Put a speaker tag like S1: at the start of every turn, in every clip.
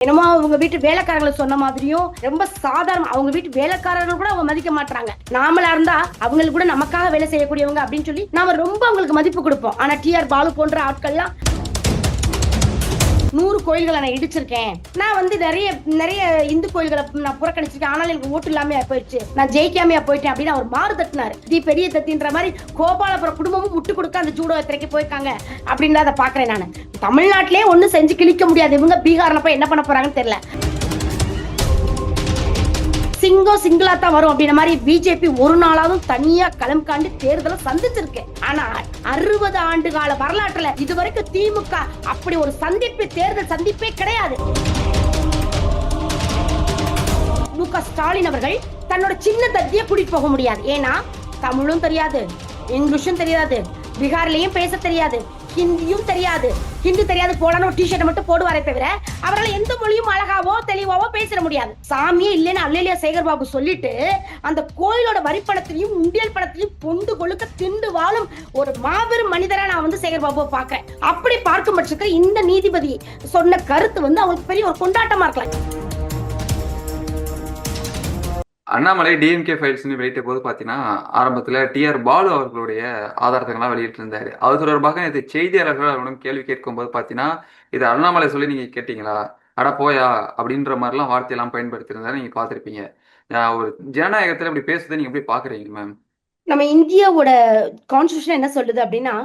S1: என்னமோ அவங்க வீட்டு வேலைக்காரங்களை சொன்ன மாதிரியும் ரொம்ப சாதாரண அவங்க வீட்டு வேலைக்காரர்கள் கூட அவங்க மதிக்க மாட்டாங்க நாமளா இருந்தா அவங்களுக்கு கூட நமக்காக வேலை செய்யக்கூடியவங்க அப்படின்னு சொல்லி நாம ரொம்ப அவங்களுக்கு மதிப்பு கொடுப்போம். ஆனா டிஆர் பாலு போன்ற ஆட்கள்லாம் நூறு கோயில்களை நான் இடிச்சிருக்கேன். நான் வந்து நிறைய நிறைய இந்து கோயில்களை நான் புறக்கணிச்சிருக்கேன். ஆனாலும் எனக்கு ஓட்டு இல்லாமையா போயிடுச்சு. நான் ஜெயிக்காமையா போயிட்டேன் அப்படின்னு அவர் மாறு தட்டினாரு. தி பெரிய தத்தின்ற மாதிரி கோபாலபுரம் குடும்பமும் முட்டு கொடுக்க அந்த ஜூடோ திரைக்கு போயிருக்காங்க. அப்படின்னு அதை பாக்குறேன் நான். தமிழ்நாட்டிலே ஒன்றும் செஞ்சு கிழிக்க முடியாது. இவங்க பீகார்ல போய் என்ன பண்ண போறாங்கன்னு தெரியல. சிங்கம் சிங்கிளா தான் வரும் அப்படின்ற மாதிரி பிஜேபி ஒரு நாளாவது தனியா களம் காண்டு தேர்தலை சந்திச்சிருக்கு. ஆனா அறுபது ஆண்டு கால வரலாற்றுல இதுவரைக்கும் திமுக அப்படி ஒரு சந்திப்பு தேர்தல் சந்திப்பே கிடையாது. மு க ஸ்டாலின் அவர்கள் தன்னோட சின்ன தத்திய கூட்டிட்டு போக முடியாது. ஏன்னா தமிழும் தெரியாது இங்கிலீஷும் தெரியாது பீகார்லயும் பேச தெரியாது. ஹிந்தியும் தெரியாது. ஹிந்தி தெரியாது போடான்னு ஒரு டிஷர்ட் மட்டும் போடுவாரே தவிர அவரால் எந்த மொழியும் அழகாவோ தெளிவாவோ பேசிட முடியாது. சாமியே இல்லைன்னு அல்லையா சேகர் பாபு சொல்லிட்டு அந்த கோயிலோட வரி பணத்திலையும் உண்டியல் பணத்திலையும் பொண்டு கொழுக்க திண்டு வாழும் ஒரு மாபெரும் மனிதரா நான் வந்து சேகர் பாபுவை பார்க்கிறேன். அப்படி பார்க்கும் பட்சத்தில் இந்த நீதிபதி சொன்ன கருத்து வந்து அவங்களுக்கு பெரிய ஒரு கொண்டாட்டமா இருக்கலாம்.
S2: அண்ணாமலை டிஎம்கே ஃபைல்ஸ்னு வெளியிட்ட போது பார்த்தீங்கன்னா ஆரம்பத்தில் டிஆர் பாலு அவர்களுடைய ஆதாரத்தங்கள்லாம் வெளியிட்டிருந்தாரு. அது தொடர்பாக இது செய்தியாளர்கள் அவரிடம் கேள்வி கேட்கும்போது பார்த்தீங்கன்னா இது அண்ணாமலை சொல்லி நீங்கள் கேட்டீங்களா? அட போயா அப்படின்ற மாதிரிலாம் வார்த்தையெல்லாம் பயன்படுத்தியிருந்தாரு. நீங்கள் பார்த்துருப்பீங்க. ஒரு ஜனநாயகத்தில் இப்படி பேசுறதை நீங்கள் எப்படி பார்க்குறீங்க மேம்
S1: நம்ம இந்தியாவோட கான்ஸ்டியூஷன் என்ன சொல்லுது அப்படின்னா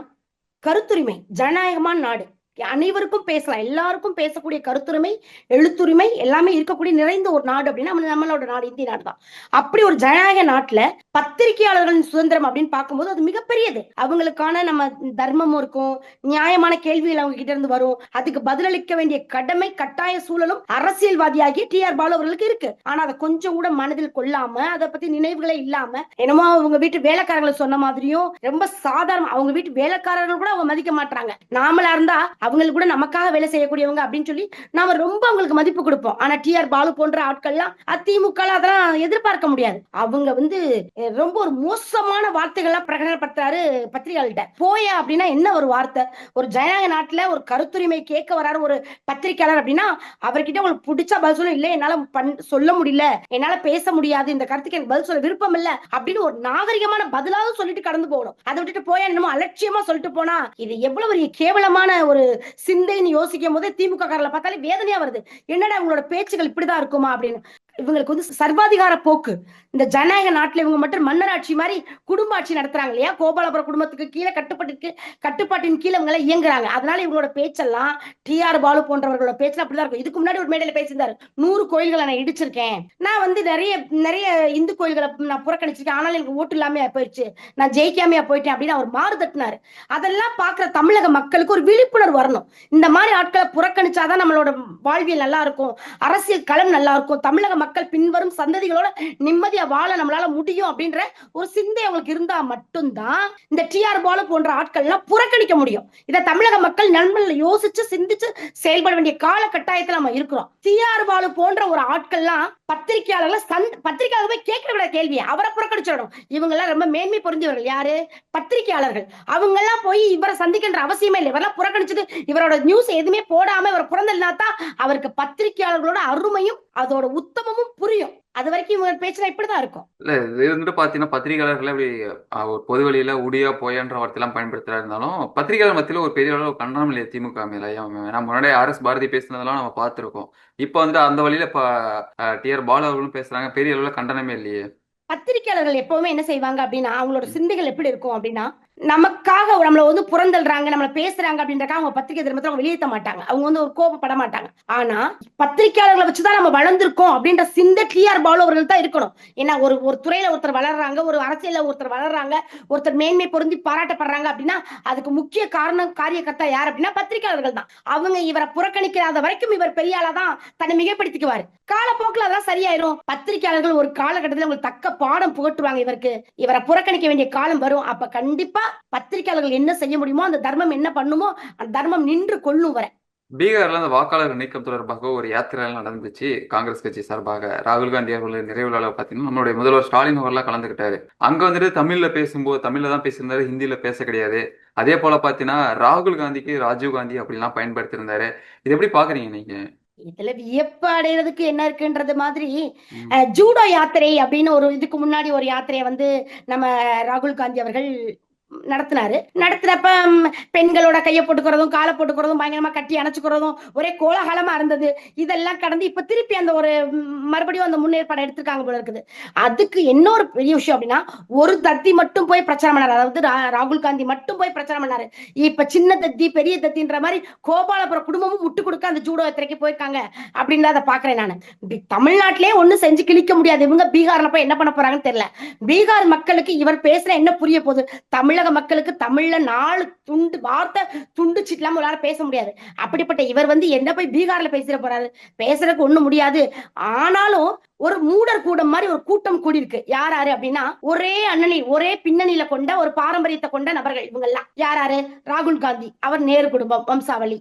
S1: கருத்துரிமை ஜனநாயகமான நாடு. அனைவருக்கும் பேசலாம். எல்லாருக்கும் பேசக்கூடிய கருத்துரிமை எழுத்துரிமை எல்லாமே இருக்கக்கூடிய நிறைந்த ஒரு நாடு அப்படின்னா நம்மளோட நாடு இந்திய நாடு தான். அப்படி ஒரு ஜனநாயக நாட்டுல பத்திரிகையாளர்களின் சுதந்திரம் அப்படின்னு பார்க்கும்போது அது மிகப்பெரியது. அவங்களுக்கான நம்ம தர்மமும் இருக்கும் நியாயமான கேள்விகள் அவங்க கிட்ட இருந்து வரும். அதுக்கு பதிலளிக்க வேண்டிய கடமை கட்டாய சூழலும் அரசியல்வாதியாகிய டி ஆர் பாலு அவர்களுக்கு இருக்கு. ஆனா அதை கொஞ்சம் கூட மனதில் கொள்ளாம அதை பத்தி நினைவுகளே இல்லாம என்னமோ அவங்க வீட்டு வேலைக்காரங்களை சொன்ன மாதிரியும் ரொம்ப சாதாரண அவங்க வீட்டு வேலைக்காரர்கள் கூட அவங்க மதிக்க மாட்டாங்க நாமளா இருந்தா அவங்களுக்கு கூட நமக்காக வேலை செய்யக்கூடியவங்க அப்படின்னு சொல்லி நாம ரொம்ப அவங்களுக்கு மதிப்பு கொடுப்போம். ஆனா டி ஆர் பாலு போன்ற ஆட்கள்லாம் அதிமுக அதெல்லாம் எதிர்பார்க்க முடியாது. அவங்க வந்து ரொம்ப ஒரு மோசமான வார்த்தைகள்லாம் பிரகடனப்படுத்துறாரு பத்திரிகையாளர்கிட்ட. போயா அப்படின்னா என்ன ஒரு வார்த்தை? ஒரு ஜனநாயக நாட்டுல ஒரு கருத்துரிமை கேட்க வராரு ஒரு பத்திரிகையாளர் அப்படின்னா அவர்கிட்ட உங்களுக்கு பிடிச்சா பதில் சொல்ல. இல்ல என்னால பண் சொல்ல முடியல. என்னால பேச முடியாது. இந்த கருத்துக்கு எனக்கு பதில் சொல்ல விருப்பம் இல்ல. அப்படின்னு ஒரு நாகரிகமான பதிலாவது சொல்லிட்டு கடந்து போகணும். அதை விட்டுட்டு போயா என்னமோ அலட்சியமா சொல்லிட்டு போனா இது எவ்வளவு ஒரு கேவலமான ஒரு சிந்தைன்னு யோசிக்கும் போதே திமுக காரில் பார்த்தாலே வேதனையா வருது. என்னடா உங்களோட பேச்சுகள் இப்படிதான் இருக்குமா அப்படின்னு. இவங்களுக்கு வந்து சர்வாதிகார போக்கு. இந்த ஜனநாயக நாட்டுல இவங்க மட்டும் மன்னராட்சி மாதிரி குடும்ப ஆட்சி நடத்துறாங்க இல்லையா? கோபாலபுரம் குடும்பத்துக்கு கீழே கட்டுப்பாட்டுக்கு கட்டுப்பாட்டின் கீழே இவங்க எல்லாம் இயங்குறாங்க. அதனால இவங்களோட பேச்செல்லாம் டி ஆர் பாலு போன்றவர்களோட பேச்சு அப்படிதான் இருக்கும். இதுக்கு முன்னாடி ஒரு மேடையில பேசியிருந்தாரு. நூறு கோயில்களை நான் இடிச்சிருக்கேன். நான் வந்து நிறைய நிறைய இந்து கோயில்களை நான் புறக்கணிச்சிருக்கேன். ஆனாலும் எனக்கு ஓட்டு இல்லாமையா போயிடுச்சு நான் ஜெயிக்காமையா போயிட்டேன் அப்படின்னு அவர் மாறு தட்டினாரு. அதெல்லாம் பாக்குற தமிழக மக்களுக்கு ஒரு விழிப்புணர்வு வரணும். இந்த மாதிரி ஆட்களை புறக்கணிச்சாதான் நம்மளோட வாழ்வியல் நல்லா இருக்கும். அரசியல் களம் நல்லா இருக்கும். தமிழக மக்கள் பின்வரும் சந்ததிகளோட நிம்மதியா வாழ நம்மளால முடியும் அப்படின்ற ஒரு சிந்தை அவங்களுக்கு இருந்தா மட்டும்தான் இந்த டிஆர் பால போன்ற ஆட்கள் எல்லாம் புறக்கணிக்க முடியும். இதை தமிழக மக்கள் நண்பர்கள் யோசிச்சு சிந்திச்சு செயல்பட வேண்டிய கால கட்டாயத்துல நம்ம இருக்கிறோம். டிஆர் பாலு போன்ற ஒரு ஆட்கள்லாம் பத்திரிகையாளர்களை சந்த் பத்திரிகையாளர் போய் கேட்க விட கேள்வி அவரை புறக்கணிச்சிடணும் இவங்க எல்லாம் ரொம்ப மேன்மை புரிஞ்சவர்கள் யாரு? பத்திரிகையாளர்கள். அவங்க எல்லாம் போய் இவரை சந்திக்கின்ற அவசியமே இல்லை. இவரெல்லாம் புறக்கணிச்சது இவரோட நியூஸ் எதுவுமே போடாம இவர் புறந்தல்னா தான் அவருக்கு பத்திரிகையாளர்களோட அருமையும் அதோட உத்தமம் உத்தமமும் புரியும். அது வரைக்கும் இவங்க பேச்சுல இப்படிதான் இருக்கும்.
S2: இல்ல இது வந்துட்டு பார்த்தீங்கன்னா பத்திரிகையாளர்கள் அப்படி ஒரு பொது வழியில உடியா போயான்ற வார்த்தையெல்லாம் பயன்படுத்துறா இருந்தாலும் பத்திரிகையாளர் மத்தியில ஒரு பெரிய அளவு கண்டனம் இல்லையா திமுக மேல. நம்ம முன்னாடி ஆர் எஸ் பாரதி பேசினதெல்லாம் நம்ம பார்த்திருக்கோம். இப்போ வந்து அந்த வழியில இப்ப டிஆர் பாலு அவர்களும் பேசுறாங்க பெரிய அளவுல கண்டனமே இல்லையே.
S1: பத்திரிகையாளர்கள் எப்பவுமே என்ன செய்வாங்க அப்படின்னா அவங்களோட சிந்தைகள் எப்படி இருக்கும் அப்படின்னா நமக்காக நம்மளை வந்து புறந்தல்றாங்க நம்மள பேசுறாங்க அப்படின்றக்காக அவங்க பத்திரிகை திரும்பத்தை அவங்க வெளியேற்ற மாட்டாங்க. அவங்க வந்து ஒரு கோபப்பட மாட்டாங்க ஆனா பத்திரிகையாளர்களை வச்சுதான் நம்ம வளர்ந்திருக்கோம் அப்படின்ற சிந்த டிஆர் பாலு அவர்கள் தான் இருக்கணும். ஏன்னா ஒரு ஒரு துறையில ஒருத்தர் வளர்றாங்க ஒரு அரசியல ஒருத்தர் வளர்றாங்க ஒருத்தர் மேன்மை பொருந்தி பாராட்டப்படுறாங்க அப்படின்னா அதுக்கு முக்கிய காரணம் காரியகர்த்தா யார் அப்படின்னா பத்திரிகையாளர்கள் தான். அவங்க இவரை புறக்கணிக்காத வரைக்கும் இவர் பெரிய ஆளா தான் தன்னை மிகப்படுத்திக்குவாரு. காலப்போக்கில் அதான் சரியாயிரும். பத்திரிகையாளர்கள் ஒரு காலகட்டத்தில் உங்களுக்கு தக்க பாடம் புகட்டுவாங்க இவருக்கு. இவரை புறக்கணிக்க வேண்டிய காலம் வரும். அப்ப கண்டிப்பா பத்திரிகையாளர்கள் என்ன செய்ய முடியுமோ அந்த தர்மம் என்ன பண்ணுமோ அந்த தர்மம் நின்று கொள்ளும் வரை.
S2: பீகார்ல அந்த வாக்காளர் நீக்கம் தொடர்பாக ஒரு யாத்திரை நடந்துச்சு காங்கிரஸ் கட்சி சார்பாக. ராகுல் காந்தி அவர்கள் நிறைவு விழாவில் பார்த்தீங்கன்னா நம்மளுடைய முதல்வர் ஸ்டாலின் அவர்லாம் கலந்துக்கிட்டாரு. அங்க வந்துட்டு தமிழ்ல பேசும்போது தமிழ்ல தான் பேசியிருந்தாரு ஹிந்தியில பேச கிடையாது. அதே போல பார்த்தீங்கன்னா ராகுல் காந்திக்கு ராஜீவ் காந்தி அப்படிலாம் பயன்படுத்தியிருந்தாரு. இது எப்படி பாக்குறீங்க நீங்க?
S1: இதுல வியப்பு அடைறதுக்கு என்ன இருக்குன்றது மாதிரி ஜூடோ யாத்திரை அப்படின்னு ஒரு இதுக்கு முன்னாடி ஒரு யாத்திரையை வந்து நம்ம ராகுல் காந்தி அவர்கள் நடத்தினாரு. நடத்தினப்ப பெண்களோட கையை போட்டுக்கிறதும் காலை போட்டுக்கிறதும் பயங்கரமா கட்டி அணைச்சுக்கிறதும் ஒரே கோலாகலமா இருந்தது. இதெல்லாம் கடந்து இப்ப திருப்பி அந்த ஒரு மறுபடியும் அந்த முன்னேற்பாடு எடுத்திருக்காங்க போல இருக்குது. அதுக்கு இன்னொரு பெரிய விஷயம் அப்படின்னா ஒரு தத்தி மட்டும் போய் பிரச்சாரம் பண்ணாரு. அதாவது ராகுல் காந்தி மட்டும் போய் பிரச்சாரம் பண்ணாரு. இப்ப சின்ன தத்தி பெரிய தத்தின்ற மாதிரி கோபாலபுரம் குடும்பமும் முட்டு கொடுக்க அந்த ஜூடோ யாத்திரைக்கு போயிருக்காங்க அப்படின்னு அதை பாக்குறேன் நான். இப்படி தமிழ்நாட்டிலே ஒண்ணும் செஞ்சு கிழிக்க முடியாது. இவங்க பீகார்ல போய் என்ன பண்ண போறாங்கன்னு தெரியல. பீகார் மக்களுக்கு இவர் பேசுற என்ன புரிய போகுது? தமிழ் தமிழக மக்களுக்கு தமிழ்ல நாலு துண்டு வார்த்தை துண்டு இல்லாம ஒரு பேச முடியாது. அப்படிப்பட்ட இவர் வந்து என்ன போய் பீகார்ல பேசிட போறாரு? பேசுறதுக்கு ஒண்ணும் முடியாது. ஆனாலும் ஒரு மூடர் கூட்டம் மாதிரி ஒரு கூட்டம் கூடியிருக்கு. யார் யாரு அப்படின்னா ஒரே அண்ணனை ஒரே பின்னணியில கொண்ட ஒரு பாரம்பரியத்தை கொண்ட நபர்கள் இவங்க எல்லாம் யார் யாரு? ராகுல் காந்தி அவர் நேரு குடும்பம் வம்சாவளி.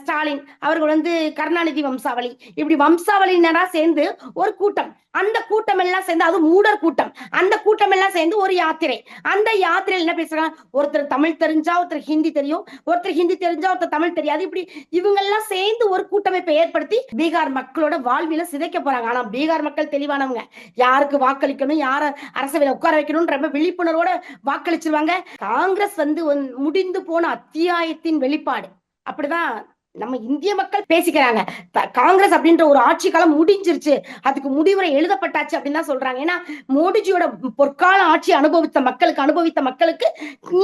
S1: ஸ்டாலின் அவர்கள் வந்து கருணாநிதி வம்சாவளி. இப்படி வம்சாவளியினரா சேர்ந்து ஒரு கூட்டம். அந்த கூட்டம் எல்லாம் சேர்ந்து அது மூடர் கூட்டம். அந்த கூட்டம் எல்லாம் சேர்ந்து ஒரு யாத்திரை. அந்த யாத்திரையில் என்ன பேசுறாங்க? ஒருத்தர் தமிழ் தெரிஞ்சா ஒருத்தர் ஹிந்தி தெரியும். ஒருத்தர் ஹிந்தி தெரிஞ்சா ஒருத்தர் தமிழ் தெரியாது. இப்படி இவங்க எல்லாம் சேர்ந்து ஒரு கூட்டமைப்பை ஏற்படுத்தி பீகார் மக்களோட வாழ்வில சிதைக்க போறாங்க. ஆனா பீகார் மக்கள் தெளிவானவங்க. யாருக்கு வாக்களிக்கணும் யார அரசவையில உட்கார வைக்கணும் ரொம்ப விழிப்புணர்வோட வாக்களிச்சிருவாங்க. காங்கிரஸ் வந்து முடிந்து போன அத்தியாயத்தின் வெளிப்பாடு. அப்படிதான் நம்ம இந்திய மக்கள் பேசிக்கிறாங்க. காங்கிரஸ் அப்படின்ற ஒரு ஆட்சி காலம் முடிஞ்சிருச்சு. அதுக்கு முடிவுரை எழுதப்பட்டாச்சு அப்படின்னு தான் சொல்றாங்க. ஏன்னா மோடிஜியோட பொற்கால ஆட்சி அனுபவித்த மக்களுக்கு அனுபவித்த மக்களுக்கு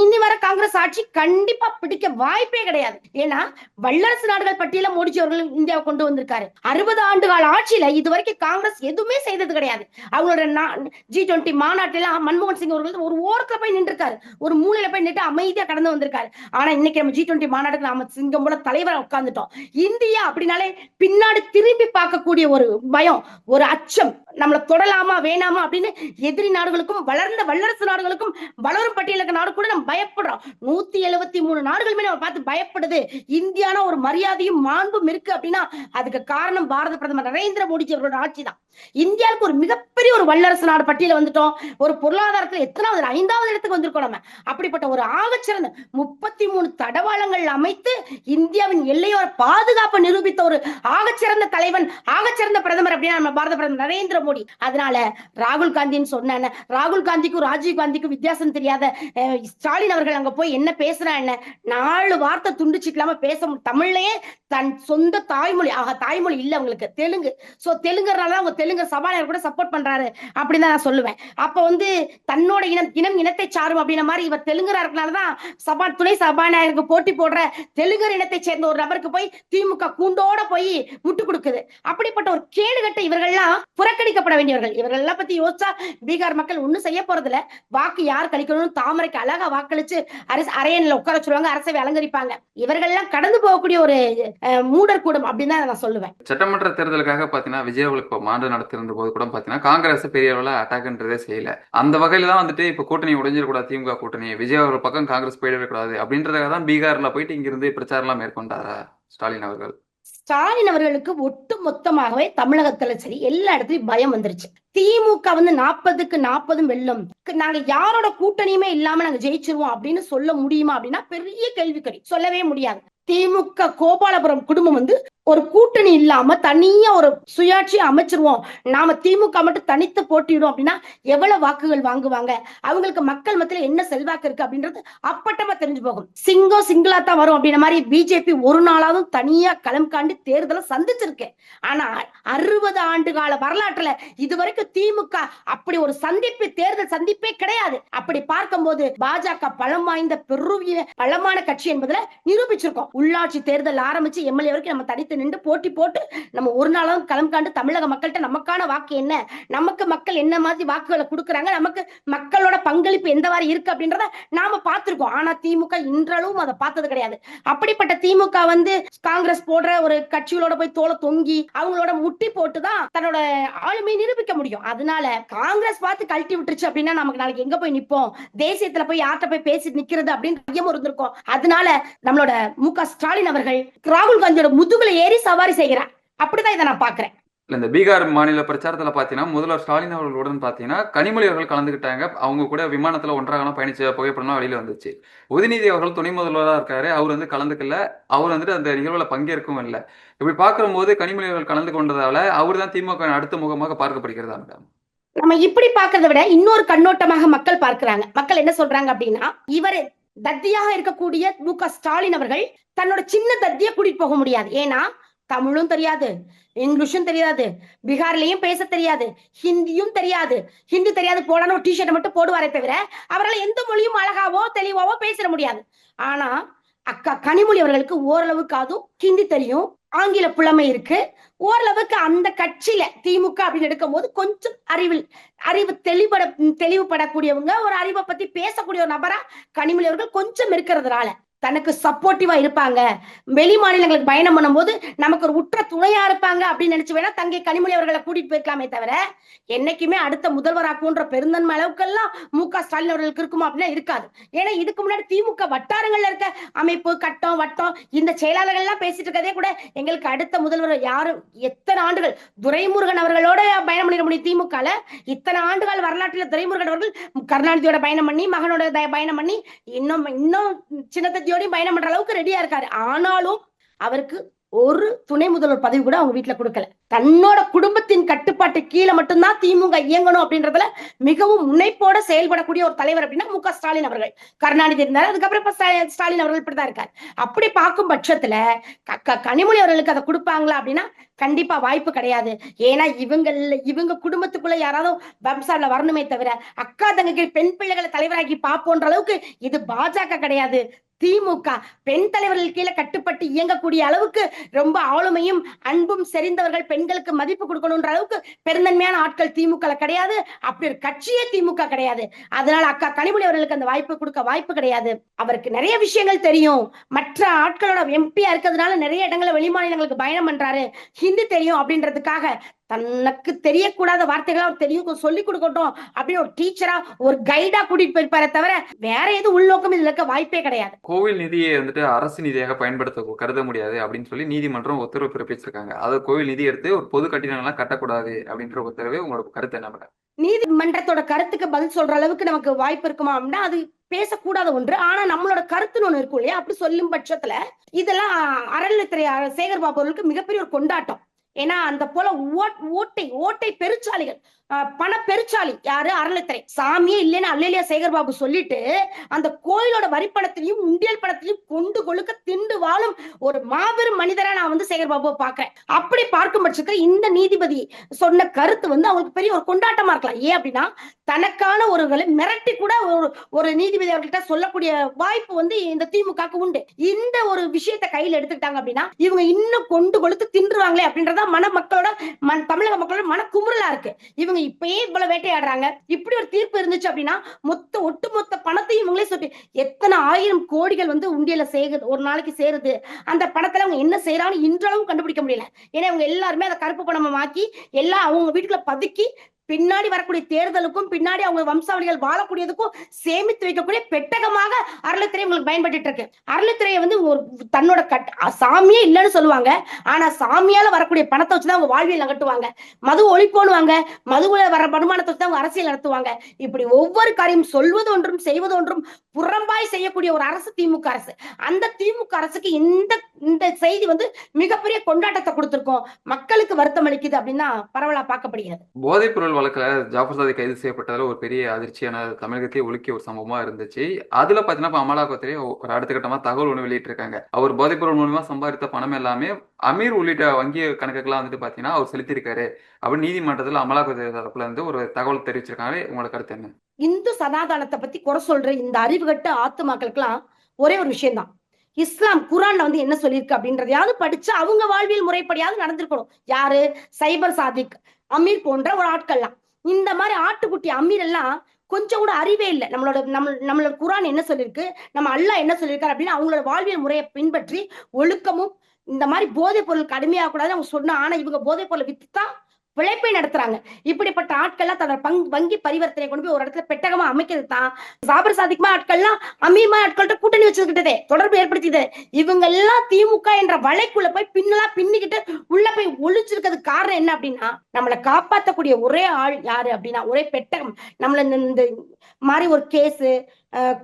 S1: இனி வர காங்கிரஸ் ஆட்சி கண்டிப்பா பிடிக்க வாய்ப்பே கிடையாது. ஏன்னா வல்லரசு நாடுகள் பட்டியல மோடிஜி அவர்கள் இந்தியாவை கொண்டு வந்திருக்காரு. அறுபது ஆண்டு கால ஆட்சியில இது வரைக்கும் காங்கிரஸ் எதுவுமே செய்தது கிடையாது. அவங்களோட ஜி டுவெண்ட்டி மாநாட்டில மன்மோகன் சிங் அவர்கள் ஒரு ஓரத்துல போய் நின்றுருக்காரு. ஒரு மூலையில போய் நின்று அமைதியா கடந்து வந்திருக்காரு. ஆனா இன்னைக்கு நம்ம ஜி டுவெண்ட்டி மாநாட்டுக்கு நாம சிங்கம் போல தலைவரா உட்கார்ந்துட்டோம். இந்தியா அப்படின்னாலே பின்னாடி திரும்பி பார்க்கக்கூடிய ஒரு பயம் ஒரு அச்சம். நம்மள தொடலாமா வேணாமா அப்படின்னு எதிரி நாடுகளுக்கும் வளர்ந்த வல்லரசு நாடுகளுக்கும் வளரும் பட்டியலுக்கு நாடு கூட நம்ம பயப்படுறோம். நூத்தி எழுபத்தி மூணு நாடுகளுமே நம்ம பார்த்து பயப்படுது. இந்தியானா ஒரு மரியாதையும் மாண்பும் இருக்கு அப்படின்னா அதுக்கு காரணம் பாரத பிரதமர் நரேந்திர மோடிஜி அவரோட ஆட்சி தான். இந்தியாவுக்கு ஒரு மிகப்பெரிய ஒரு வல்லரசு நாடு பட்டியல வந்துட்டோம். ஒரு பொருளாதாரத்துல எத்தனாவது ஐந்தாவது இடத்துக்கு வந்திருக்கோம் நம்ம. அப்படிப்பட்ட ஒரு ஆகச்சிறந்த முப்பத்தி மூணு தடவாளங்கள் அமைத்து இந்தியாவின் எல்லையோர பாதுகாப்பை நிரூபித்த ஒரு ஆகச்சிறந்த தலைவன் ஆகச்சிறந்த பிரதமர் அப்படின்னா நம்ம பாரத பிரதமர் நரேந்திர மோடி. அதனால ராகுல் காந்தின்னு சொன்ன ராகுல் காந்திக்கும் ராஜீவ் காந்திக்கும் வித்தியாசம் தெரியாத ஸ்டாலின் அவர்கள் அங்க போய் என்ன பேசுறா என்ன? நாலு வார்த்தை துண்டிச்சுக்கலாம பேச தமிழ்லயே தன் சொந்த தாய்மொழி ஆக தாய்மொழி இல்ல அவங்களுக்கு தெலுங்கு. சோ தெலுங்குறனால அவங்க தெலுங்கு சபாநாயகர் கூட சப்போர்ட் பண்றாரு. அப்படின்னு தான் நான் சொல்லுவேன். அப்ப வந்து தன்னோட இனம் இனம் இனத்தை சாரும் அப்படின்ற மாதிரி இவர் தெலுங்கரா இருக்கனாலதான் சபா துணை சபாநாயகருக்கு போட்டி போடுற தெலுங்கர் இனத்தை சேர்ந்த ஒரு நபருக்கு போய் திமுக கூண்டோட போய் முட்டு கொடுக்குது. அப்படிப்பட்ட ஒரு கேடுகட்ட இவர்கள்லாம் புறக்கணிக்கப்பட வேண்டியவர்கள். இவர்கள் எல்லாம் பத்தி யோசிச்சா பீகார் மக்கள் ஒண்ணும் செய்ய போறதில்ல. வாக்கு யார் கழிக்கணும்னு தாமரைக்கு அழகா வாக்களிச்சு அரசு அரையன்ல உட்கார சொல்லுவாங்க அரசவை அலங்கரிப்பாங்க இவர்கள் எல்லாம் கடந்து போகக்கூடிய ஒரு மூடர் கூடம் அப்படின்னு தான் நான் சொல்லுவேன்.
S2: சட்டமன்ற தேர்தலுக்காக பாத்தீங்கன்னா விஜய் இப்போ மாண்டு நடத்திருந்த போது கூட பாத்தீங்கன்னா காங்கிரஸ் பெரிய அளவுல அட்டாக்ன்றதே செய்யல. அந்த வகையில தான் வந்துட்டு இப்போ கூட்டணி உடைஞ்சிடக்கூடாது திமுக கூட்டணி விஜய் அவர்கள் பக்கம் காங்கிரஸ் போயிடவே கூடாது அப்படின்றதுக்காக தான் பீகார்ல போயிட்டு இங்கிருந்து பிரச்சாரம் எல்லாம் மேற்கொண்டாரா ஸ்டாலின் அவர்கள்?
S1: ஸ்டாலின் அவர்களுக்கு ஒட்டு மொத்தமாகவே தமிழகத்துல சரி எல்லா இடத்துலயும் பயம் வந்துருச்சு. திமுக வந்து நாற்பதுக்கு நாற்பதும் வெல்லும். நாங்க யாரோட கூட்டணியுமே இல்லாம நாங்க ஜெயிச்சிருவோம் அப்படின்னு சொல்ல முடியுமா அப்படின்னா பெரிய கேள்விக்குறி. சொல்லவே முடியாது. திமுக கோபாலபுரம் குடும்பம் வந்து ஒரு கூட்டணி இல்லாம தனியா ஒரு சுயாட்சி அமைச்சிருவோம். நாம திமுக மட்டும் தனித்து போட்டியிடும் அப்படின்னா எவ்வளவு வாக்குகள் வாங்குவாங்க? அவங்களுக்கு மக்கள் மத்தியில என்ன செல்வாக்கு இருக்கு அப்படின்றது அப்பட்டமா தெரிஞ்சு போகும். சிங்கம் சிங்கிளா தான் வரும் அப்படின்ற மாதிரி பிஜேபி ஒரு நாளாவது தனியா களம் காண்டி தேர்தலை சந்திச்சிருக்கு. ஆனா அறுபது ஆண்டு கால வரலாற்றுல இதுவரைக்கும் திமுக அப்படி ஒரு சந்திப்பு தேர்தல் சந்திப்பே கிடையாது. அப்படி பார்க்கும்போது பாஜக பலம் வாய்ந்த பெருவிய பலமான கட்சி என்பதுல நிரூபிச்சிருக்கோம். உள்ளாட்சி தேர்தல் ஆரம்பிச்சு எம்எல்ஏ வரைக்கும் நம்ம தனித்து நின்று போட்டி போட்டு நம்ம ஒரு நாளும் களம் காண்டு தமிழக மக்கள்கிட்ட நமக்கான வாக்கு என்ன? நமக்கு மக்கள் என்ன மாதிரி வாக்குகளை கொடுக்குறாங்க? நமக்கு மக்களோட பங்களிப்பு எந்த மாதிரி இருக்கு அப்படின்றத நாம பார்த்திருக்கோம். ஆனா திமுக இன்றளவும் அதை பார்த்தது கிடையாது. அப்படிப்பட்ட திமுக வந்து காங்கிரஸ் போடுற ஒரு கட்சிகளோட போய் தோலை தொங்கி அவங்களோட முட்டி போட்டுதான் தன்னோட ஆளுமையை நிரூபிக்க முடியும். அதனால காங்கிரஸ் பார்த்து கழட்டி விட்டுருச்சு அப்படின்னா நமக்கு நாளைக்கு எங்க போய் நிப்போம்? தேசியத்துல போய் யார்கிட்ட போய் பேசி நிக்கிறது அப்படின்னு ஐயம் இருந்திருக்கும். அதனால நம்மளோட மு க ஸ்டாலின் அவர்கள் ராகுல் காந்தியோட முதுகுல ஏறி சவாரி செய்கிறார். அப்படிதான் இதை நான் பாக்குறேன்
S2: இல்ல இந்த பீகார் மாநில பிரச்சாரத்துல பாத்தீங்கன்னா முதல்வர் ஸ்டாலின் அவர்களுடன் பாத்தீங்கன்னா கனிமொழி அவர்கள் கலந்துக்கிட்டாங்க அவங்க கூட விமானத்துல ஒன்றாகலாம் பயணிச்ச புகைப்படம்லாம் வெளியில வந்துச்சு. உதயநிதி அவர்கள் துணை முதல்வரா இருக்காரு. அவர் வந்து கலந்துக்கல. அவர் வந்துட்டு அந்த நிகழ்வுல பங்கேற்கவும் இல்லை. இப்படி பார்க்கும்போது கனிமொழி அவர்கள் கலந்து கொண்டதால அவர் தான் திமுக அடுத்த முகமாக பார்க்கப்படுகிறதா மேடம்
S1: நம்ம இப்படி பார்க்கறத விட இன்னொரு கண்ணோட்டமாக மக்கள் பார்க்கறாங்க. மக்கள் என்ன சொல்றாங்க அப்படின்னா இவர் தத்தியாக இருக்கக்கூடிய மு க ஸ்டாலின் அவர்கள் தன்னோட சின்ன தத்திய கூட்டிட்டு போக முடியாது. ஏன்னா தமிழும் தெரியாது இங்கிலீஷும் தெரியாது பீகார்லயும் பேச தெரியாது ஹிந்தியும் தெரியாது. ஹிந்தி தெரியாது போடான்னு ஒரு டிஷர்ட் மட்டும் போடுவாரே தவிர அவரால் எந்த மொழியும் அழகாவோ தெளிவாவோ பேசிட முடியாது. ஆனா அக்கா கனிமொழி அவர்களுக்கு ஓரளவுக்கு அதுவும் ஹிந்தி தெரியும் ஆங்கில புலமை இருக்கு. ஓரளவுக்கு அந்த கட்சியில திமுக அப்படின்னு எடுக்கும் போது கொஞ்சம் அறிவில் அறிவு தெளிவுபட தெளிவுபடக்கூடியவங்க ஒரு அறிவை பத்தி பேசக்கூடிய ஒரு நபரா கனிமொழி அவர்கள் கொஞ்சம் இருக்கிறதுனால. தனக்கு சப்போர்ட்டிவா இருப்பாங்க. வெளி மாநிலங்களுக்கு பயணம் பண்ணும்போது நமக்கு ஒரு உற்ற துணையா இருப்பாங்க அப்படின்னு நினைச்சு வேணா தங்கை கனிமொழி அவர்களை கூட்டிட்டு போயிருக்கலாமே தவிர என்னைக்குமே அடுத்த முதல்வராக்குன்ற பெருந்தன்மை அளவுக்கெல்லாம் மு க ஸ்டாலின் அவர்களுக்கு இருக்குமா அப்படின்னா இருக்காது. ஏன்னா இதுக்கு முன்னாடி திமுக வட்டாரங்கள்ல இருக்க அமைப்பு கட்டம் வட்டம் இந்த செயலாளர்கள் எல்லாம் பேசிட்டு இருக்கதே கூட எங்களுக்கு அடுத்த முதல்வர் யாரும் எத்தனை ஆண்டுகள்? துரைமுருகன் அவர்களோட பயணம் பண்ணிட முடியும் திமுகல. இத்தனை ஆண்டுகள் வரலாற்றில் துரைமுருகன் அவர்கள் கருணாநிதியோட பயணம் பண்ணி மகனோட பயணம் பண்ணி இன்னும் இன்னும் சின்னத்தத்தியோடய பயணம் பண்ற அளவுக்கு ரெடியா இருக்காரு. ஆனாலும் அவருக்கு ஒரு துணை முதல்வர் பதவி கூட அவங்க வீட்டுல கொடுக்கல. தன்னோட குடும்பத்தின் கட்டுப்பாட்டு கீழே மட்டும்தான் திமுக இயங்கணும் அப்படின்றதுல மிகவும் முனைப்போட செயல்படக்கூடிய ஒரு தலைவர் அப்படின்னா மு ஸ்டாலின் அவர்கள். கருணாநிதி இருந்தார் அதுக்கப்புறம் இப்ப ஸ்டாலின் அவர்கள் இப்படிதான் இருக்காரு. அப்படி பார்க்கும் பட்சத்துல க- கனிமொழி அவர்களுக்கு அதை கொடுப்பாங்களா அப்படின்னா கண்டிப்பா வாய்ப்பு கிடையாது. ஏன்னா இவங்க இவங்க குடும்பத்துக்குள்ள யாராவது வம்சால வரணுமே தவிர அக்கா தங்கக்கு பெண் பிள்ளைகளை தலைவராக்கி பார்ப்போன்ற அளவுக்கு இது பாஜக கிடையாது. திமுக பெண் தலைவர்கள் கீழே கட்டுப்பட்டு இயங்கக்கூடிய அளவுக்கு ரொம்ப ஆளுமையும் அன்பும் செறிந்தவர்கள் பெண்களுக்கு மதிப்பு கொடுக்கணும்ன்ற அளவுக்கு பெருந்தன்மையான ஆட்கள் திமுக கிடையாது. அப்படி ஒரு கட்சியே திமுக கிடையாது. அதனால அக்கா கனிமொழி அவர்களுக்கு அந்த வாய்ப்பு கொடுக்க வாய்ப்பு கிடையாது. அவருக்கு நிறைய விஷயங்கள் தெரியும். மற்ற ஆட்களோட எம்பியா இருக்கிறதுனால நிறைய இடங்களை வெளிமாநிலங்களுக்கு பயணம் பண்றாரு. ஹிந்தி தெரியும் அப்படின்றதுக்காக தனக்கு தெரியக்கூடாத வார்த்தைகளை அவர் தெரியும் சொல்லி கொடுக்கட்டும் அப்படின்னு ஒரு டீச்சரா ஒரு கைடா கூட்டிட்டு போயிருப்பாரே தவிர வேற எதுவும் உள்நோக்கம் இதுல இருக்க வாய்ப்பே கிடையாது.
S2: கோவில் நிதியை வந்துட்டு அரசு நிதியாக பயன்படுத்த கருத முடியாது அப்படின்னு சொல்லி நீதிமன்றம் உத்தரவு பிறப்பிச்சிருக்காங்க. அதாவது கோவில் நிதி எடுத்து ஒரு பொது கட்டிடங்கள்லாம் கட்டக்கூடாது அப்படின்ற உத்தரவு உங்களோட கருத்து என்ன மேடம்
S1: நீதிமன்றத்தோட கருத்துக்கு பதில் சொல்ற அளவுக்கு நமக்கு வாய்ப்பு இருக்குமா அப்படின்னா அது பேசக்கூடாத ஒன்று. ஆனா நம்மளோட கருத்துன்னு ஒண்ணு இருக்கும் இல்லையா? அப்படி சொல்லும் பட்சத்துல இதெல்லாம் அறநிலைத்துறை சேகர் பாபு அவர்களுக்கு மிகப்பெரிய ஒரு கொண்டாட்டம். ஏன்னா அந்த போல ஓட்- ஓட்டை ஓட்டை பெருச்சாலைகள் பண பெருச்சாளி யாரு? அறநிலைத்துறை சாமியே இல்லைன்னு அல்லலியா சேகர் பாபு சொல்லிட்டு அந்த கோயிலோட வரிப்பணத்திலையும் உண்டியல் பணத்திலையும் கொண்டு கொழுக்க திண்டு வாழும் ஒரு மாபெரும் மனிதரா நான் வந்து சேகர் பாபுவை பாக்குறேன். அப்படி பார்க்கும் பட்சத்துல இந்த நீதிபதி சொன்ன கருத்து வந்து அவங்களுக்கு பெரிய ஒரு கொண்டாட்டமா இருக்கலாம். ஏன் அப்படின்னா தனக்கான ஒருகளை மிரட்டி கூட ஒரு ஒரு நீதிபதி அவர்கிட்ட சொல்லக்கூடிய வாய்ப்பு வந்து இந்த திமுகவுக்கு உண்டு. இந்த ஒரு விஷயத்தை கையில எடுத்துக்கிட்டாங்க அப்படின்னா இவங்க இன்னும் கொண்டு கொழுத்து தின்றுவாங்களே அப்படின்றதா மன மக்களோட மண் தமிழக மக்களோட மன குமுறலா இருக்கு. இவங்க இப்பயே இவ்வளவு வேட்டையாடுறாங்க. இப்படி ஒரு தீர்ப்பு இருந்துச்சு அப்படின்னா மொத்த ஒட்டுமொத்த பணத்தையும் இவங்களே சொல்லி எத்தனை ஆயிரம் கோடிகள் வந்து உண்டியல சேகுது ஒரு நாளைக்கு சேருது. அந்த பணத்துல அவங்க என்ன செய்யறாங்கன்னு இன்றளவும் கண்டுபிடிக்க முடியல. ஏன்னா இவங்க எல்லாருமே அதை கருப்பு பணமாக்கி எல்லாம் அவங்க வீட்டுக்குள்ள பதுக்கி பின்னாடி வரக்கூடிய தேர்தலுக்கும் பின்னாடி அவங்க வம்சாவளிகள் வாழக்கூடியதுக்கும் சேமித்து வைக்கக்கூடிய பெட்டகமாக அறநிலைத்துறை உங்களுக்கு பயன்பட்டு இருக்கு அறநிலைத்துறையை வந்து ஒரு தன்னோட கட் சாமியே இல்லைன்னு சொல்லுவாங்க. ஆனா சாமியால வரக்கூடிய பணத்தை வச்சுதான் அவங்க வாழ்வியல் நகட்டுவாங்க மது ஒழிப்போனுவாங்க மதுவுல வர வருமானத்தை வச்சு தான் அவங்க அரசியல் நடத்துவாங்க. இப்படி ஒவ்வொரு காரியம் சொல்வது ஒன்றும் செய்வது ஒன்றும் புறம்பாய் செய்யக்கூடிய ஒரு அரசு திமுக அரசு. அந்த திமுக அரசுக்கு இந்த இந்த செய்தி வந்து மிகப்பெரிய கொண்டாட்டத்தை கொடுத்திருக்கோம். மக்களுக்கு வருத்தம் அளிக்குது அப்படின்னா பரவலா பார்க்கப்படுகிறது.
S2: போதைப் பொருள் வழக்குல ஜாஃபர் சாதி கைது செய்யப்பட்டதுல ஒரு பெரிய அதிர்ச்சியான தமிழகத்தையே ஒழுக்கிய ஒரு சம்பவமா இருந்துச்சு. அதுல பாத்தீங்கன்னா இப்ப அமலாக்கத்துறை ஒரு அடுத்த கட்டமா தகவல் ஒன்று வெளியிட்டிருக்காங்க. அவர் போதைப் பொருள் மூலமா சம்பாதித்த பணம் எல்லாமே அமீர் உள்ளிட்ட வங்கி கணக்குக்கெல்லாம் வந்துட்டு பாத்தீங்கன்னா அவர் செலுத்தியிருக்காரு. அப்படின்னு நீதிமன்றத்துல அமலாக்கத்துறை தரப்புல இருந்து ஒரு தகவல் தெரிவிச்சிருக்காங்க. உங்களுக்கு கருத்து என்ன?
S1: இந்து சனாதானத்தை பத்தி குறை சொல்ற இந்த அறிவுகட்ட ஆத்துமாக்களுக்கெல்லாம் ஒரே ஒரு விஷயம்தான். இஸ்லாம் குரான்ல வந்து என்ன சொல்லியிருக்கு அப்படின்றதையாவது படிச்சு அவங்க வாழ்வியல் முறைப்படியாவது நடந்திருக்கணும். யாரு? சைபர் சாதிக் அமீர் போன்ற ஒரு ஆட்கள்லாம். இந்த மாதிரி ஆட்டுக்குட்டி அமீர் எல்லாம் கொஞ்சம் கூட அறிவே இல்லை. நம்மளோட நம்ம நம்மளோட குரான் என்ன சொல்லியிருக்கு? நம்ம அல்லாஹ் என்ன சொல்லியிருக்காரு அப்படின்னு அவங்களோட வாழ்வியல் முறையை பின்பற்றி ஒழுக்கமும் இந்த மாதிரி போதைப் பொருள் கடுமையாக கூடாது அவங்க சொன்னா ஆனா இவங்க போதைப் பொருளை வித்துதான் பிழைப்பை நடத்துறாங்க. இப்படிப்பட்ட ஆட்கள்லாம் தன்னோட பங் வங்கி பரிவர்த்தனை கொண்டு போய் ஒரு இடத்துல பெட்டகமா அமைக்கிறது தான் சாபர் சாதிக்குமா ஆட்கள்லாம் அமீமா ஆட்கள்கிட்ட கூட்டணி வச்சுக்கிட்டதே தொடர்பு ஏற்படுத்தியது. இவங்க எல்லாம் திமுக என்ற வலைக்குள்ள போய் பின்னலாம் பின்னிக்கிட்டு உள்ள போய் ஒழிச்சிருக்கிறது காரணம் என்ன அப்படின்னா நம்மளை காப்பாற்றக்கூடிய ஒரே ஆள் யாரு அப்படின்னா ஒரே பெட்டகம். நம்மள இந்த- இந்த மாதிரி ஒரு கேஸு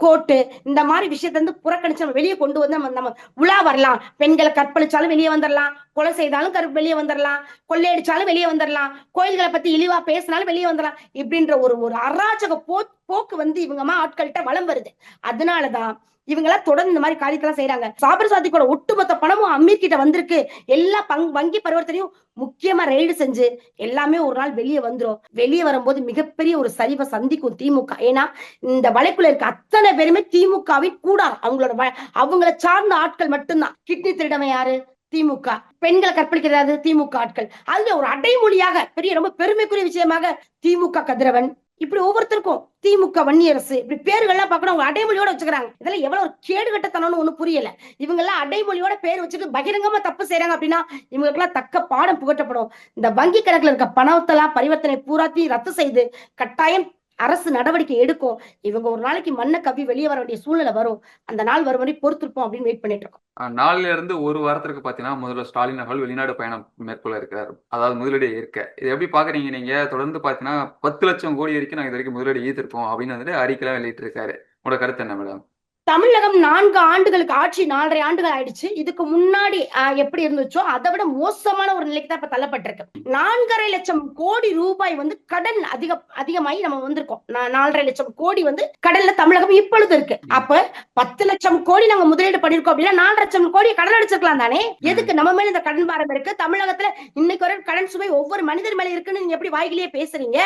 S1: கோட்டு இந்த மாதிரி விஷயத்த வந்து புறக்கணிச்சு நம்ம வெளியே கொண்டு வந்து நம்ம நம்ம உலா வரலாம். பெண்களை கற்பழிச்சாலும் வெளியே வந்துடலாம் கொலை செய்தாலும் கரு வெளியே வந்துடலாம் கொள்ளையடிச்சாலும் வெளியே வந்துடலாம் கோயில்களை பத்தி இழிவா பேசினாலும் வெளியே வந்துடலாம் இப்படின்ற ஒரு ஒரு அராஜக போ போக்கு வந்து இவங்கமா ஆட்கள்கிட்ட வளம் வருது. அதனாலதான் இவங்க எல்லாம் தொடர்ந்து இந்த மாதிரி காரியத்தெல்லாம் செய்யறாங்க சாபர் சாதிக்கோட ஒட்டுமொத்த பணமும் அமீர் கிட்ட வந்திருக்கு. எல்லா பங் வங்கி பரிவர்த்தனையும் முக்கியமா ரெய்டு செஞ்சு எல்லாமே ஒரு நாள் வெளியே வந்துரும். வெளியே வரும்போது மிகப்பெரிய ஒரு சரிவை சந்திக்கும் திமுக. ஏன்னா இந்த வலைக்குள்ள இருக்க அத்தனை பேருமே திமுகவின் கூடாரம். அவங்களோட அவங்கள சார்ந்த ஆட்கள் மட்டும்தான். கிட்னி திருடமை யாரு? திமுக. பெண்களை கற்பழிக்கிறது திமுக ஆட்கள். அதுல ஒரு அடைமொழியாக பெரிய ரொம்ப பெருமைக்குரிய விஷயமாக திமுக கதிரவன் இப்படி ஒவ்வொருத்தருக்கும் திமுக வன்னியரசு இப்படி பேர்கள்லாம் பார்க்கணும் அவங்க அடைமொழியோட வச்சுக்கிறாங்க. இதெல்லாம் எவ்வளவு கேடு கட்டத்தனம்னு ஒண்ணு புரியல. இவங்க எல்லாம் அடைமொழியோட பேர் வச்சுட்டு பகிரங்கமா தப்பு செய்யறாங்க அப்படின்னா இவங்களுக்கெல்லாம் தக்க பாடம் புகட்டப்படும். இந்த வங்கி கணக்குல இருக்க பணத்தெல்லாம் பரிவர்த்தனை பூராத்தையும் ரத்து செய்து கட்டாயம் அரசு நடவடிக்கை எடுக்கும். இவங்க ஒரு நாளைக்கு மண்ணை கவி வெளியே வர வேண்டிய சூழ்நிலை வரும். அந்த நாள் வரும் வரை பொறுத்திருப்போம் அப்படின்னு வெயிட் பண்ணிட்டு இருக்கோம்.
S2: நாளில இருந்து ஒரு வாரத்திற்கு பார்த்தீங்கன்னா முதல்ல ஸ்டாலின் அவர்கள் வெளிநாடு பயணம் மேற்கொள்ள இருக்கிறார். அதாவது முதலீடு இருக்க இது எப்படி பாக்குறீங்க நீங்க? தொடர்ந்து பார்த்தீங்கன்னா பத்து லட்சம் கோடி வரைக்கும் நாங்கள் இது வரைக்கும் முதலீடு ஈர்த்திருக்கோம் அப்படின்னு வந்துட்டு அறிக்கைலாம் வெளியிட்டு இருக்காரு உங்களோட கருத்து என்ன மேடம்?
S1: தமிழகம் நான்கு ஆண்டுகளுக்கு ஆட்சி நாலரை ஆண்டுகள் ஆயிடுச்சு. இதுக்கு முன்னாடி எப்படி இருந்துச்சோ அதை விட மோசமான ஒரு நிலைக்கு தான் இப்ப தள்ளப்பட்டிருக்கு. நான்கரை லட்சம் கோடி ரூபாய் வந்து கடன் அதிக அதிகமாகி நம்ம வந்திருக்கோம். நாலரை லட்சம் கோடி வந்து கடன்ல தமிழகம் இப்பொழுது இருக்கு. அப்ப பத்து லட்சம் கோடி நாங்க முதலீடு பண்ணிருக்கோம் அப்படின்னா நாலு லட்சம் கோடி கடன் அடிச்சிருக்கலாம் தானே? எதுக்கு நம்ம மேல இந்த கடன் பாரம் இருக்கு? தமிழகத்துல இன்னைக்கு வரை கடன் சுமை ஒவ்வொரு மனிதர் மேல இருக்குன்னு நீங்க எப்படி வாய்கிலேயே பேசுறீங்க.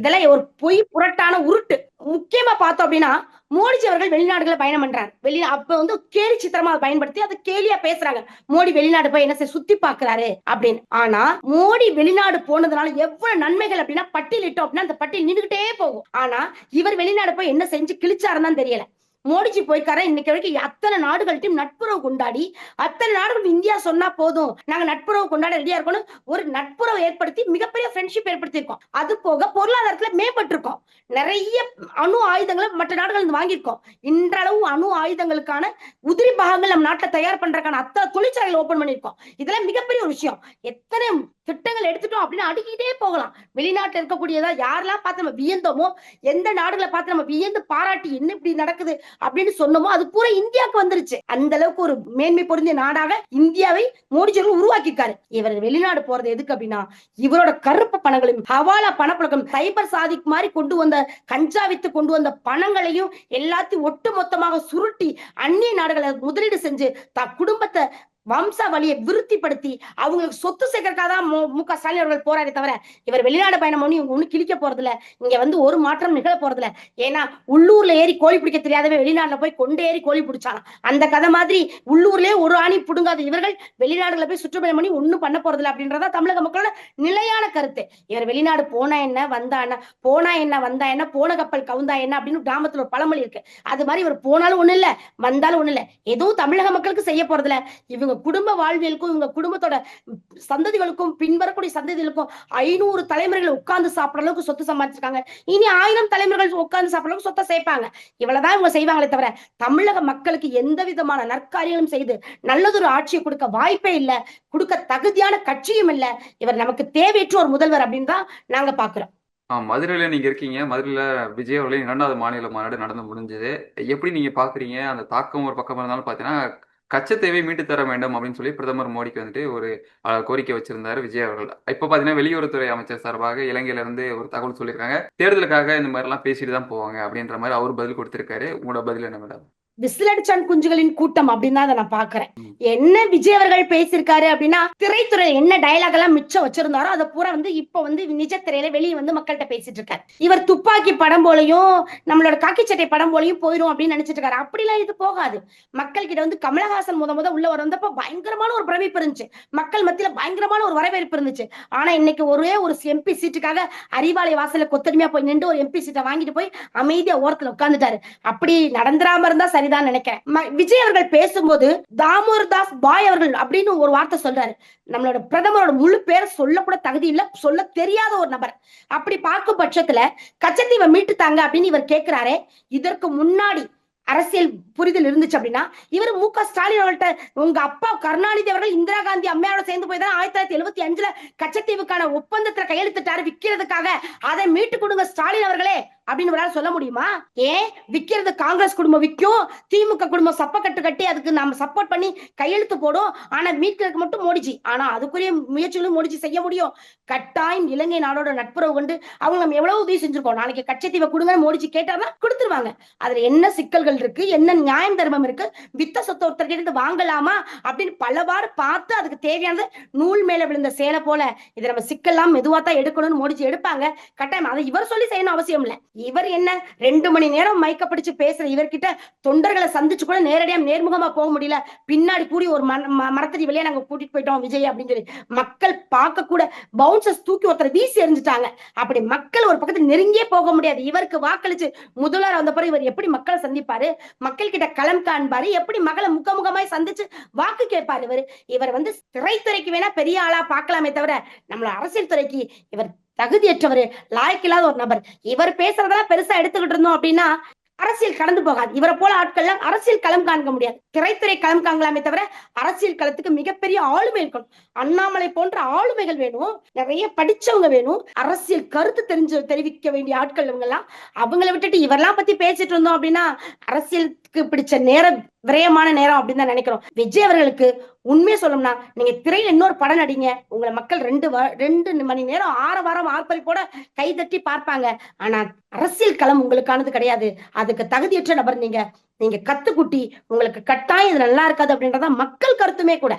S1: இதெல்லாம் ஒரு பொய் புரட்டான உருட்டு. முக்கியமா பார்த்தோம் அப்படின்னா மோடிஜி அவர்கள் வெளிநாடுகளை பயணம் பண்றாரு. வெளி அப்ப வந்து கேலி சித்திரமா அதை பயன்படுத்தி அதை கேலியா பேசுறாங்க. மோடி வெளிநாடு போய் என்ன செய்ய சுத்தி பாக்குறாரு அப்படின்னு. ஆனா மோடி வெளிநாடு போனதுனால எவ்வளவு நன்மைகள் அப்படின்னா பட்டியலிட்டோம் அப்படின்னா அந்த பட்டியல் நின்றுகிட்டே போகும். ஆனா இவர் வெளிநாடு போய் என்ன செஞ்சு கிழிச்சாருன்னு தான் தெரியல. மோடிஜி போய்க்கார இன்னைக்கு வரைக்கும் அத்தனை நாடுகள்ட்டையும் நட்புறவு கொண்டாடி அத்தனை நாடுகள் இந்தியா சொன்னா போதும். நாங்க நட்புறவு கொண்டாட ரெடியா இருக்கணும் ஒரு நட்புறவு ஏற்படுத்தி மிகப்பெரிய ஃப்ரெண்ட்ஷிப் ஏற்படுத்தியிருக்கோம். அது போக பொருளாதாரத்துல மேம்பட்டிருக்கோம். நிறைய அணு ஆயுதங்களை மற்ற நாடுகள் இருந்து வாங்கியிருக்கோம். இன்றளவு அணு ஆயுதங்களுக்கான உதிரி பாகங்கள் நம்ம நாட்டுல தயார் பண்றதுக்கான அத்தனை தொழிற்சாலைகள் ஓபன் பண்ணியிருக்கோம். இதெல்லாம் மிகப்பெரிய ஒரு விஷயம். எத்தனை திட்டங்கள் எடுத்துட்டோம் அப்படின்னு அடுக்கிட்டே போகலாம். வெளிநாட்டுல இருக்கக்கூடியதா யாரெல்லாம் பார்த்து நம்ம வியந்தோமோ எந்த நாடுகளை பார்த்து நம்ம வியந்து பாராட்டி என்ன இப்படி நடக்குது அப்படின்னு சொன்னோமோ அது பூரா இந்தியாவுக்கு வந்துருச்சு. அந்த அளவுக்கு ஒரு மேன்மை பொருந்திய நாடாக இந்தியாவை மோடிஜர்கள் உருவாக்கிக்காரு உருவாக்கியிருக்காரு. இவர் வெளிநாடு போறது எதுக்கு அப்படின்னா இவரோட கருப்பு பணங்களையும் ஹவாலா பணப்பழக்கம் சைபர் சாதிக் மாதிரி கொண்டு வந்த கஞ்சா வித்து கொண்டு வந்த பணங்களையும் எல்லாத்தையும் ஒட்டு மொத்தமாக சுருட்டி அந்நிய நாடுகளை முதலீடு செஞ்சு த குடும்பத்தை வம்சாவளியை வழியை விருத்திப்படுத்தி அவங்களுக்கு சொத்து சேர்க்கறதுக்காக தான் மு- க ஸ்டாலின் அவர்கள் போறாரே தவிர இவர் வெளிநாடு பயணம் பண்ணி இவங்க ஒண்ணு கிழிக்க போறதில்ல. இங்க வந்து ஒரு மாற்றம் நிகழ போறதில்ல. ஏன்னா உள்ளூர்ல ஏறி கோழி பிடிக்க தெரியாதவே வெளிநாட்டுல போய் கொண்டு ஏறி கோழி பிடிச்சாலும் அந்த கதை மாதிரி உள்ளூர்லயே ஒரு ஆணி புடுங்காத. இவர்கள் வெளிநாடுல போய் சுற்றுப்பயணம் பண்ணி ஒண்ணும் பண்ண போறது அப்படின்றதா தமிழக மக்களோட நிலையான கருத்து. இவர் வெளிநாடு போனா என்ன வந்தா என்ன போனா என்ன வந்தா என்ன போன கப்பல் கவுந்தா என்ன அப்படின்னு கிராமத்துல ஒரு பழமொழி இருக்கு. அது மாதிரி இவர் போனாலும் ஒண்ணு இல்ல வந்தாலும் ஒண்ணு இல்ல. எதுவும் தமிழக மக்களுக்கு செய்ய போறதில்ல. இவங்க இவங்க குடும்ப வாழ்வியலுக்கும் இவங்க குடும்பத்தோட சந்ததிகளுக்கும் பின்வரக்கூடிய சந்ததிகளுக்கும் ஐநூறு தலைமுறைகள் உட்கார்ந்து சாப்பிட அளவுக்கு சொத்து சம்பாதிச்சிருக்காங்க. இனி ஆயிரம் தலைமுறைகள் உட்கார்ந்து சாப்பிட அளவுக்கு சொத்தை சேர்ப்பாங்க இவ்வளவுதான் இவங்க செய்வாங்களே தவிர தமிழக மக்களுக்கு எந்த விதமான நற்காரியங்களும் செய்து நல்லதொரு ஆட்சியை கொடுக்க வாய்ப்பே இல்ல கொடுக்க தகுதியான கட்சியும் இல்ல. இவர் நமக்கு தேவையற்ற ஒரு முதல்வர் அப்படின்னு தான் நாங்க பாக்குறோம்.
S2: ஆ, மதுரையில நீங்க இருக்கீங்க. மதுரையில விஜய் அவர்களின் இரண்டாவது மாநில மாநாடு நடந்து முடிஞ்சது. எப்படி நீங்க பாக்குறீங்க? அந்த தாக்கம் ஒரு பக்கம் இருந்தாலும் பாத்தீங்கன்னா கச்சத்தேவை மீட்டு தர வேண்டும் அப்படின்னு சொல்லி பிரதமர் மோடிக்கு வந்துட்டு ஒரு கோரிக்கை வச்சிருந்தாரு விஜய் அவர்கள். இப்ப பாத்தீங்கன்னா வெளியுறவுத்துறை அமைச்சர் சார்பாக இலங்கையில இருந்து ஒரு தகவல் சொல்லியிருக்காங்க. தேர்தலுக்காக இந்த மாதிரி எல்லாம் பேசிட்டு தான் போவாங்க அப்படின்ற மாதிரி அவர் பதில் கொடுத்திருக்காரு. உங்களோட பதில் என்ன மேடம்?
S1: விசிலடிச்சான் குஞ்சுகளின் கூட்டம் அப்படின்னு தான் அதை நான் பாக்குறேன் என்ன விஜய் அவர்கள் பேசியிருக்காரு அப்படின்னா திரைத்துறை என்ன டயலாக் எல்லாம் மிச்சம் வச்சிருந்தாரோ அதை பூரா வந்து இப்ப வந்து நிஜ திரையில வெளியே வந்து மக்கள்கிட்ட பேசிட்டு இருக்காரு. இவர் துப்பாக்கி படம் போலயும் நம்மளோட காக்கி சட்டை படம் போலயும் போயிரும் அப்படின்னு நினைச்சிட்டு இருக்காரு. அப்படிலாம் இது போகாது. மக்கள் கிட்ட வந்து கமலஹாசன் முத முத உள்ள வந்தப்ப பயங்கரமான ஒரு பிரமிப்பு இருந்துச்சு. மக்கள் மத்தியில பயங்கரமான ஒரு வரவேற்பு இருந்துச்சு. ஆனா இன்னைக்கு ஒரே ஒரு எம்பி சீட்டுக்காக அறிவாலய வாசல்ல கொத்தடிமையா போய் நின்று ஒரு எம்பி சீட்டை வாங்கிட்டு போய் அமைதியா ஓரத்துல உட்காந்துட்டாரு அப்படி நடந்துராம இருந்தா சரி சரிதான் நினைக்கிறேன். விஜய் அவர்கள் பேசும்போது தாமோர் தாஸ் பாய் அவர்கள் அப்படின்னு ஒரு வார்த்தை சொல்றாரு. நம்மளோட பிரதமரோட முழு பேர் சொல்லக்கூட தகுதி இல்ல சொல்ல தெரியாத ஒரு நபர். அப்படி பார்க்கும் பட்சத்துல கச்சத்தீவை மீட்டுத்தாங்க அப்படின்னு இவர் கேட்கிறாரே இதற்கு முன்னாடி அரசியல் புரிதல் இருந்துச்சு அப்படின்னா இவர் மு க ஸ்டாலின் அவர்கள்ட்ட உங்க அப்பா கருணாநிதி அவர்கள் இந்திரா காந்தி அம்மையாரோட சேர்ந்து போய் தான் ஆயிரத்தி தொள்ளாயிரத்தி எழுபத்தி அஞ்சுல கச்சத்தீவுக்கான ஒப்பந்தத்துல கையெழுத்திட்டாரு விக்கிறதுக்காக. அதை மீட்டு கொடுங்க ஸ்டாலின் அவர்களே. அப்படின்னு இவரால சொல்ல முடியுமா? ஏன் விக்கிறது காங்கிரஸ் குடும்பம் விற்கும் திமுக குடும்பம் சப்பக்கட்டு கட்டி அதுக்கு நாம சப்போர்ட் பண்ணி கையெழுத்து போடும். ஆனா மீட்கிறதுக்கு மட்டும் மோடிஜி. ஆனா அதுக்குரிய முயற்சிகளும் மோடிஜி செய்ய முடியும். கட்டாயம் இலங்கை நாடோட நட்புறவு கொண்டு அவங்க நம்ம எவ்வளவு உதவி செஞ்சிருக்கோம். நாளைக்கு கச்சத்தீவை கொடுங்க மோடிஜி கேட்டாதான் கொடுத்துருவாங்க. அதுல என்ன சிக்கல்கள் இருக்கு? என்ன நியாயம் தர்மம் இருக்கு? வித்த சொத்த ஒருத்தர் இருந்து வாங்கலாமா? அப்படின்னு பலவாறு பார்த்து அதுக்கு தேவையானது நூல் மேல விழுந்த சேலை போல இதை நம்ம சிக்கலாம் மெதுவா தான் எடுக்கணும்னு மோடிஜி எடுப்பாங்க. கட்டாயம் அதை இவர் சொல்லி செய்யணும் அவசியம் இல்லை. இவர் என்ன? ரெண்டு மணி நேரம் மயக்க பிடிச்சு பேசுற இவர்கிட்ட தொண்டர்களை சந்திச்சு கூட நேரடியா நேர்முகமா போக முடியல. பின்னாடி கூடி ஒரு ம- மரத்தடி வழியா நாங்க கூட்டிட்டு போயிட்டோம் விஜய் அப்படின்னு சொல்லி. மக்கள் பார்க்க கூட பவுன்சர்ஸ் தூக்கி ஒருத்தர் வீசி எறிஞ்சிட்டாங்க. அப்படி மக்கள் ஒரு பக்கத்துல நெருங்கியே போக முடியாது. இவருக்கு வாக்களிச்சு முதல்வர் வந்த பிறகு இவர் எப்படி மக்களை சந்திப்பாரு? மக்கள் கிட்ட களம் காண்பாரு? எப்படி மகளை முகமுகமாய் சந்திச்சு வாக்கு கேட்பாரு இவர்? இவர் வந்து திரைத்துறைக்கு வேணா பெரிய ஆளா பார்க்கலாமே தவிர நம்மள அரசியல் துறைக்கு இவர் தகுதியற்றவர் லாய்க்கில்லாத ஒரு நபர். இவர் பேசுறதெல்லாம் பெருசா எடுத்துக்கிட்டு இருந்தோம் அப்படின்னா அரசியல் கடந்து போகாது. இவரை போல ஆட்கள்லாம் அரசியல் களம் காண்க முடியாது. திரைத்துறை களம் காண்கலாமே தவிர அரசியல் களத்துக்கு மிகப்பெரிய ஆளுமை இருக்கணும். அண்ணாமலை போன்ற ஆளுமைகள் வேணும். நிறைய படிச்சவங்க வேணும். அரசியல் கருத்து தெரிஞ்சு தெரிவிக்க வேண்டிய ஆட்கள் இவங்க எல்லாம் அவங்கள விட்டுட்டு இவரெல்லாம் பத்தி பேசிட்டு இருந்தோம் அப்படின்னா அரசியலுக்கு பிடிச்ச நேரம் விரயமான நேரம் அப்படின்னு தான் நினைக்கிறோம். விஜய் அவர்களுக்கு உண்மையை சொல்லணும்னா நீங்க திரையில இன்னொரு படம் நடிங்க. உங்களை மக்கள் ரெண்டு வ- ரெண்டு மணி நேரம் ஆற வாரம் ஆர்ப்பரிப்போட கை தட்டி பார்ப்பாங்க. ஆனா அரசியல் களம் உங்களுக்கானது கிடையாது. அதுக்கு தகுதியற்ற நபர் நீங்க. நீங்க கத்துக்குட்டி உங்களுக்கு கட்டாயம் இது நல்லா இருக்காது அப்படின்றதான் மக்கள் கருத்துமே கூட.